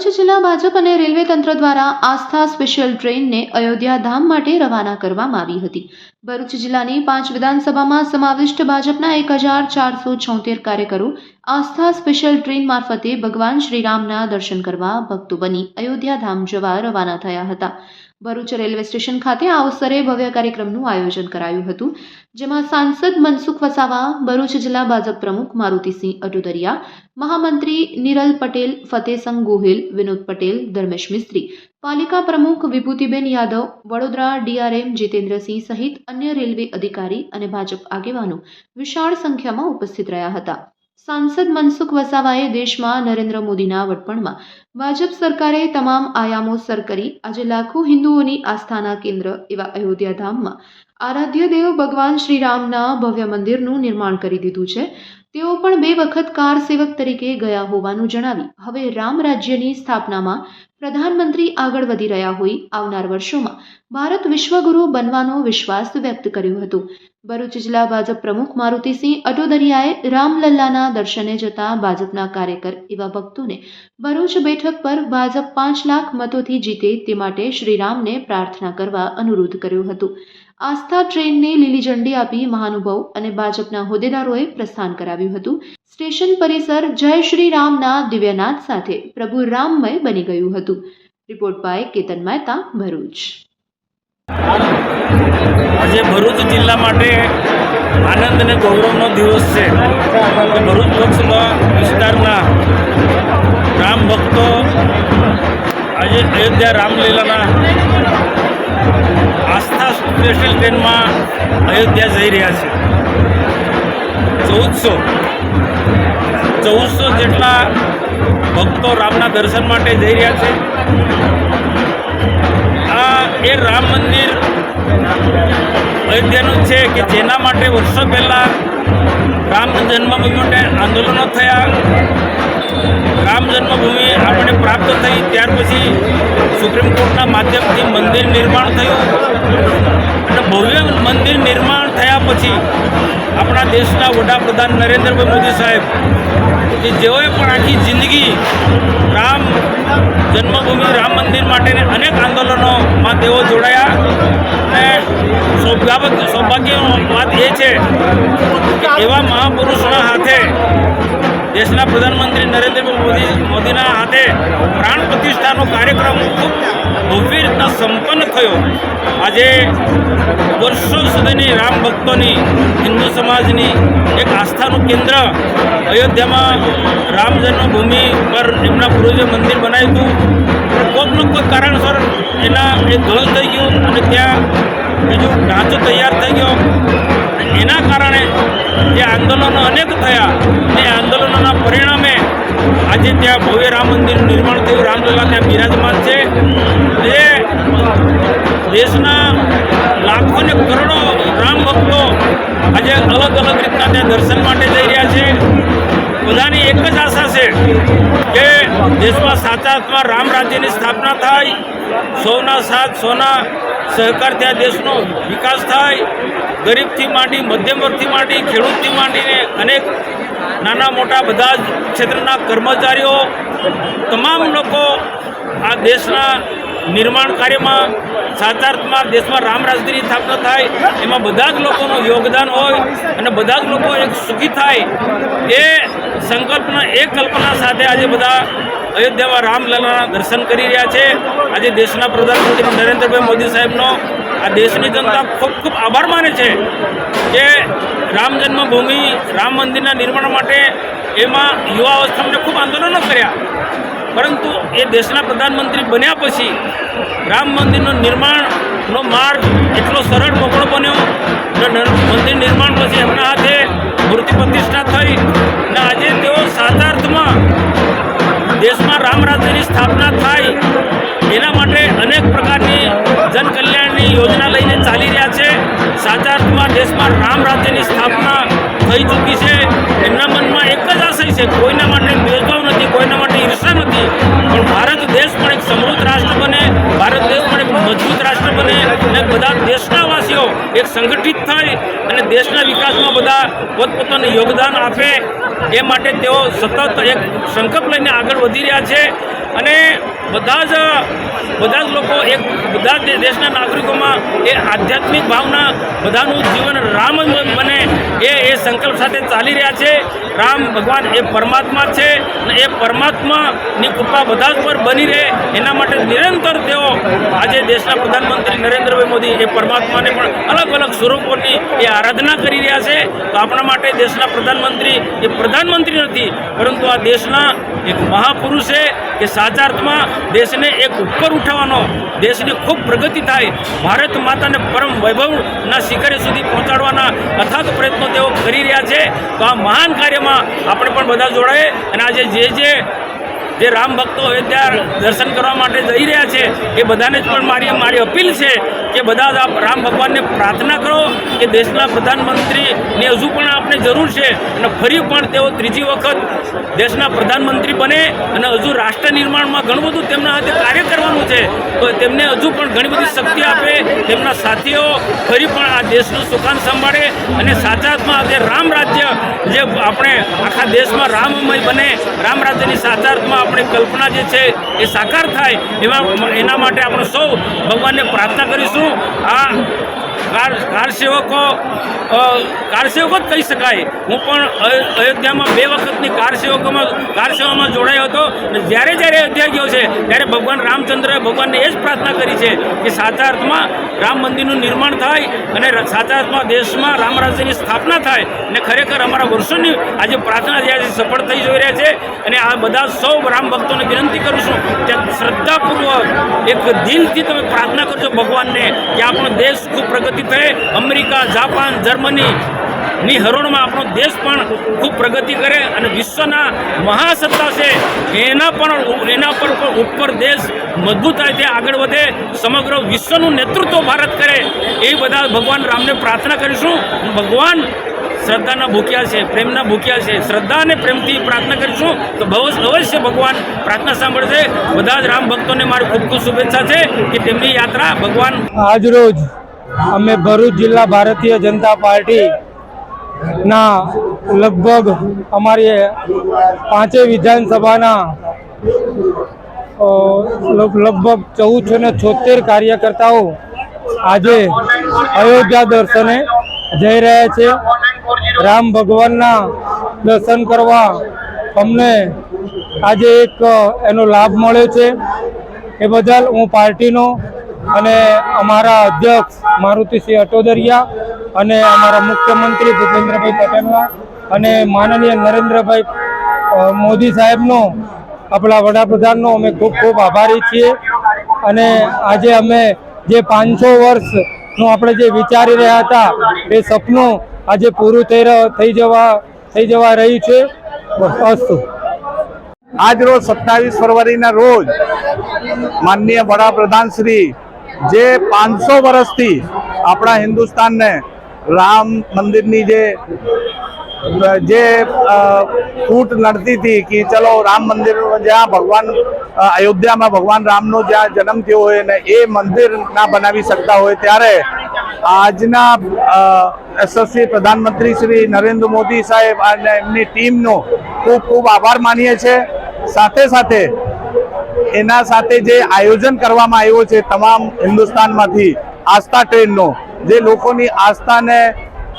ભરૂચ જિલ્લા ભાજપ અને રેલવે તંત્ર દ્વારા આસ્થા સ્પેશિયલ ટ્રેનને અયોધ્યા ધામ માટે રવાના કરવામાં આવી હતી. ભરૂચ જિલ્લાની પાંચ વિધાનસભામાં સમાવિષ્ટ ભાજપના એક હજાર ચારસો છોતેર કાર્યકરો આસ્થા સ્પેશિયલ ટ્રેન મારફતે ભગવાન શ્રીરામના દર્શન કરવા ભક્તો બની અયોધ્યા ધામ જવા રવાના થયા હતા. ભરૂચ રેલવે સ્ટેશન ખાતે આ અવસરે ભવ્ય કાર્યક્રમનું આયોજન કરાયું હતું, જેમાં સાંસદ મનસુખ વસાવા, ભરૂચ જિલ્લા ભાજપ પ્રમુખ મારુતિસિંહ અટુદરિયા મહામંત્રી નિરલ પટેલ ફતેસંગ ગોહિલ, વિનોદ પટેલ, ધર્મેશ મિસ્ત્રી, પાલિકા પ્રમુખ વિભૂતિબેન યાદવ, વડોદરા ડીઆરએમ જીતેન્દ્રસિંહ સહિત અન્ય રેલવે અધિકારી અને ભાજપ આગેવાનો વિશાળ સંખ્યામાં ઉપસ્થિત રહ્યા હતા. સાંસદ મનસુખ વસાવાએ દેશમાં નરેન્દ્ર મોદીના વડપણમાં ભાજપ સરકારે તમામ આયામો સર કરી આજે લાખો હિન્દુઓની આસ્થાના કેન્દ્ર એવા અયોધ્યા ધામમાં આરાધ્ય દેવ ભગવાન શ્રીરામના ભવ્ય મંદિરનું નિર્માણ કરી દીધું છે. તેઓ પણ બે વખત કાર સેવક તરીકે ગયા હોવાનું જણાવી. હવે રામ રાજ્યની સ્થાપનામાં પ્રધાનમંત્રી આગળ વધી રહ્યા હોઈ આવનાર વર્ષોમાં ભારત વિશ્વગુરુ બનવાનો વિશ્વાસ વ્યક્ત કર્યો હતો. ભરૂચ જિલ્લા ભાજપ પ્રમુખ મારુતિસિંહ અટોદરિયાએ રામલલ્લાના દર્શને જતા ભાજપના કાર્યકર એવા ભક્તોને ભરૂચ બેઠક પર ભાજપ પાંચ લાખ મતોથી જીતે તે માટે શ્રીરામને પ્રાર્થના કરવા અનુરોધ કર્યો હતો. આસ્થા ટ્રેનને લીલી ઝંડી આપી મહાનુભાવ અને ભાજપના હોદ્દેદારોએ પ્રસ્થાન કરાવ્યું હતું. સ્ટેશન પરિસર જય શ્રી રામના દિવ્યનાથ સાથે પ્રભુ રામમય બની ગયું હતું. Report by Ketan Mehta, Bharuch. આજે ભરૂચ જિલ્લા માટે આનંદ અને ગૌરવનો દિવસ છે. ભરૂચ લોકસભા વિસ્તારના રામ ભક્તો આજે અયોધ્યા રામલીલાના સ્પેશિયલ ટ્રેનમાં અયોધ્યા જઈ રહ્યા છે. ચૌદસો. ચૌદસો જેટલા ભક્તો રામના દર્શન માટે જઈ રહ્યા છે. આ એ રામ મંદિર અયોધ્યાનું છે કે જેના માટે વર્ષો પહેલાં રામ જન્મભૂમિ માટે આંદોલનો થયા. રામ જન્મભૂમિ આપણને પ્રાપ્ત થઈ ત્યાર પછી સુપ્રીમ કોર્ટના માધ્યમથી મંદિર નિર્માણ થયું. ભવ્ય મંદિર નિર્માણ થયા પછી આપણા દેશના વડાપ્રધાન નરેન્દ્રભાઈ મોદી સાહેબ, કે જેઓએ પણ આખી જિંદગી રામ જન્મભૂમિ, રામ મંદિર માટેને અનેક આંદોલનોમાં તેઓ જોડાયા. અને સૌભાગ્ય, સૌભાગ્યની વાત એ છે કે એવા મહાપુરુષોના હાથે, દેશના પ્રધાનમંત્રી નરેન્દ્રભાઈ મોદી, મોદીના હાથે પ્રાણ પ્રતિષ્ઠાનો કાર્યક્રમ ખૂબ ભવ્ય રીતના સંપન્ન થયો. આજે વર્ષો સુધીની રામ ભક્તોની, હિન્દુ સમાજની એક આસ્થાનું કેન્દ્ર અયોધ્યામાં રામ જન્મભૂમિ પર એમના પૂર્વજે મંદિર બનાવ્યું હતું. કોઈકનું કોઈ કારણસર એના એ ધ્વંસ થઈ ગયું અને ત્યાં બીજું ઢાંચો તૈયાર થઈ ગયો. એના કારણે જે આંદોલનો અનેક થયા. આજે ત્યાં ભવ્ય રામ મંદિરનું નિર્માણ થયું. રામલલા ત્યાં બિરાજમાન છે. જે દેશના લાખો ને કરોડો રામ ભક્તો આજે અલગ અલગ રીતના ત્યાં દર્શન માટે જઈ રહ્યા છે. બધાની એક જ આશા છે કે દેશમાં સાચા અર્થમાં રામ રાજ્યની સ્થાપના થાય, સૌના સાથ, સૌના સહકાર ત્યાં દેશનો વિકાસ થાય. ગરીબથી માંડી મધ્યમ વર્ગથી માંડી, ખેડૂતથી માંડીને અનેક નાના મોટા બધા જ ક્ષેત્રના કર્મચારીઓ, તમામ લોકો આ દેશના નિર્માણ કાર્યમાં સાચાર્થમાં દેશમાં રામ રાજ્યની સ્થાપના થાય, એમાં બધા જ લોકોનું યોગદાન હોય અને બધા જ લોકો એક સુખી થાય, એ સંકલ્પના, એ કલ્પના સાથે આજે બધા અયોધ્યામાં રામલલાના દર્શન કરી રહ્યા છે. આજે દેશના પ્રધાનમંત્રી નરેન્દ્રભાઈ મોદી સાહેબનો આ દેશની જનતા ખૂબ ખૂબ આભાર માને છે. કે રામ જન્મભૂમિ, રામ મંદિરના નિર્માણ માટે એમાં યુવા અવસ્થામાં ખૂબ આંદોલનો કર્યા. પરંતુ એ દેશના પ્રધાનમંત્રી બન્યા પછી રામ મંદિરનું નિર્માણનો માર્ગ એટલો સરળ મોકળો બન્યો અને મંદિર નિર્માણ પછી એમના હાથે મૂર્તિ પ્રતિષ્ઠા થઈ અને આજે તેઓ સાધાર્થમાં દેશમાં રામ રાજ્યની સ્થાપના થાય એના માટે અનેક પ્રકારની જનકલ્યાણની યોજના લઈને ચાલી રહ્યા છે સાચા અર્થમાં દેશમાં રામ રાજ્યની સ્થાપના થઈ ચૂકી છે. એમના મનમાં એક જ આશય છે, કોઈના માટે ભેદભાવ નથી, કોઈના માટે ઈર્ષા નથી. પણ ભારત દેશ પણ એક સમૃદ્ધ રાષ્ટ્ર બને, ભારત દેશ પણ એક મજબૂત રાષ્ટ્ર બને અને બધા દેશના વાસીઓ એક સંગઠિત થઈ અને દેશના વિકાસમાં બધા પોતપોતાનું યોગદાન આપે. એ માટે તેઓ સતત એક સંકલ્પ લઈને આગળ વધી રહ્યા છે. અને બધા જ બધા જ લોકો એક, બધા જ દેશના નાગરિકોમાં એ આધ્યાત્મિક ભાવના, બધાનું જીવન રામ જ બને એ એ સંકલ્પ સાથે ચાલી રહ્યા છે. રામ ભગવાન એ પરમાત્મા છે અને એ પરમાત્માની કૃપા બધા જ પર બની રહે એના માટે નિરંતર તેઓ આજે દેશના પ્રધાનમંત્રી નરેન્દ્રભાઈ મોદી એ પરમાત્માને પણ અલગ અલગ સ્વરૂપોની એ આરાધના કરી રહ્યા છે. તો આપણા માટે દેશના પ્રધાનમંત્રી એ પ્રધાનમંત્રી નથી, પરંતુ આ દેશના એક મહાપુરુષ છે કે સાચા અર્થમાં દેશને એક ઉપર ઉઠાવવાનો, દેશની ખૂબ પ્રગતિ થાય, ભારત માતાને પરમ વૈભવના શિખરે સુધી પહોંચાડવાના અથાગ પ્રયત્નો તેઓ કરી રહ્યા છે. તો આ મહાન કાર્યમાં આપણે પણ બધા જોડાઈએ અને આજે જે જે જે રામ ભક્તો અયોધ્યા દર્શન કરવા માટે જઈ રહ્યા છે, એ બધાને જ પણ મારી મારી અપીલ છે કે બધા આપ રામ ભગવાનને પ્રાર્થના કરો કે દેશના પ્રધાનમંત્રીને હજુ પણ આપણે જરૂર છે અને ફરી પણ તેઓ ત્રીજી વખત દેશના પ્રધાનમંત્રી બને અને હજુ રાષ્ટ્ર નિર્માણમાં ઘણું બધું તેમના હાથે કાર્ય કરવાનું છે. તો તેમને હજુ પણ ઘણી બધી શક્તિ આપે તેમના સાથીઓ ફરી પણ આ દેશનું સુકાન સંભાળે અને સાચા અર્થમાં જે રામ રાજ્ય જે આપણે આખા દેશમાં રામમય બને, રામ રાજ્યની સાચા અર્થમાં આપણી કલ્પના જે છે એ સાકાર થાય એવા એના માટે આપણે સૌ ભગવાનને પ્રાર્થના કરીશું. આ કાર સેવકો કાર સેવકો જ કહી શકાય. હું પણ અયોધ્યામાં બે વખતની કાર સેવકોમાં, કાર સેવામાં જોડાયો હતો અને જ્યારે જ્યારે અયોધ્યા ગયો છે, ત્યારે ભગવાન રામચંદ્રએ ભગવાનને એ જ પ્રાર્થના કરી છે કે સાચા અર્થમાં રામ મંદિરનું નિર્માણ થાય અને સાચા અર્થમાં દેશમાં રામ રાજ્યની સ્થાપના થાય અને ખરેખર અમારા વર્ષોની આજે પ્રાર્થના જે સફળ થઈ જોઈ રહ્યા છે અને આ બધા સૌ રામ ભક્તોને વિનંતી કરું છું કે શ્રદ્ધાપૂર્વક એક દિલથી તમે પ્રાર્થના કરજો ભગવાનને કે આપણો દેશ ખૂબ પ્રગતિ થાય અમેરિકા, જાપાન, જર્મની ની હરોળમાં આપણો દેશ પણ ખૂબ પ્રગતિ કરે અને વિશ્વના મહાસત્તા છે એના પણ એના પર ઉપર દેશ મજબૂતાઈથી આગળ વધે, સમગ્ર વિશ્વનું નેતૃત્વ ભારત કરે, એ બધા ભગવાન રામને પ્રાર્થના કરીશું. ભગવાન શ્રદ્ધાના ભૂખ્યા છે, પ્રેમના ભૂખ્યા છે શ્રદ્ધા અને પ્રેમથી પ્રાર્થના કરીશું. તો અવશ્ય ભગવાન પ્રાર્થના સાંભળશે. બધા જ રામ ભક્તોને મારી ખૂબ ખૂબ શુભેચ્છા છે કે તેમની યાત્રા ભગવાન આજરોજ અમે ભરૂચ જિલ્લા ભારતીય જનતા પાર્ટી ના લગભગ અમારી પાંચેય વિધાનસભાના લગભગ ચૌદસો ને છોતેર કાર્યકર્તાઓ આજે અયોધ્યા દર્શને જઈ રહ્યા છે. રામ ભગવાનના દર્શન કરવા અમને આજે એક એનો લાભ મળ્યો છે. એ બદલ હું પાર્ટીનો અને અમારા અધ્યક્ષ મારુતિસિંહ અટોદરિયા અને અમારા મુખ્યમંત્રી ભૂપેન્દ્રભાઈ પટેલના અને માનનીય નરેન્દ્રભાઈ મોદી સાહેબનો, આપણા વડાપ્રધાનનો અમે ખૂબ ખૂબ આભારી છીએ. અને આજે અમે જે પાંચસો વર્ષનું આપણે જે વિચારી રહ્યા હતા, એ સપનું આજે પૂરું થઈ થઈ જવા થઈ જવા રહ્યું છે. આજ રોજ સત્તાવીસ ફરવરીના રોજ માનનીય વડાપ્રધાન શ્રી જે પાંચસો વર્ષથી આપણા હિન્દુસ્તાનને રામ મંદિરની જે જે ફૂટ લડતી હતી કે ચલો રામ મંદિર જ્યાં ભગવાન અયોધ્યામાં ભગવાન રામનો જ્યાં જન્મ થયો હોય ને એ મંદિર ના બનાવી શકતા હોય ત્યારે આજના યશસ્વી પ્રધાનમંત્રી શ્રી નરેન્દ્ર મોદી સાહેબ અને એમની ટીમનો ખૂબ ખૂબ આભાર માનીએ છીએ. સાથે સાથે એના સાથે જે આયોજન કરવામાં આવ્યું છે તમામ હિન્દુસ્તાનમાંથી આસ્થા ટ્રેનનો, જે લોકોની આસ્થાને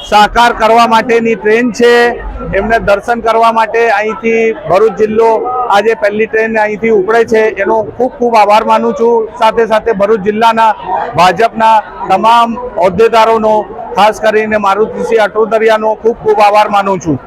સાકાર કરવા માટેની ટ્રેન છે, એમને દર્શન કરવા માટે અહીંથી ભરૂચ જિલ્લો આજે પહેલી ટ્રેન અહીંથી ઉપડે છે. એનો ખૂબ ખૂબ આભાર માનું છું. સાથે સાથે ભરૂચ જિલ્લાના ભાજપના તમામ હોદ્દેદારોનો, ખાસ કરીને મારુતિસિંહ અટોદરિયાનો ખૂબ ખૂબ આભાર માનું છું.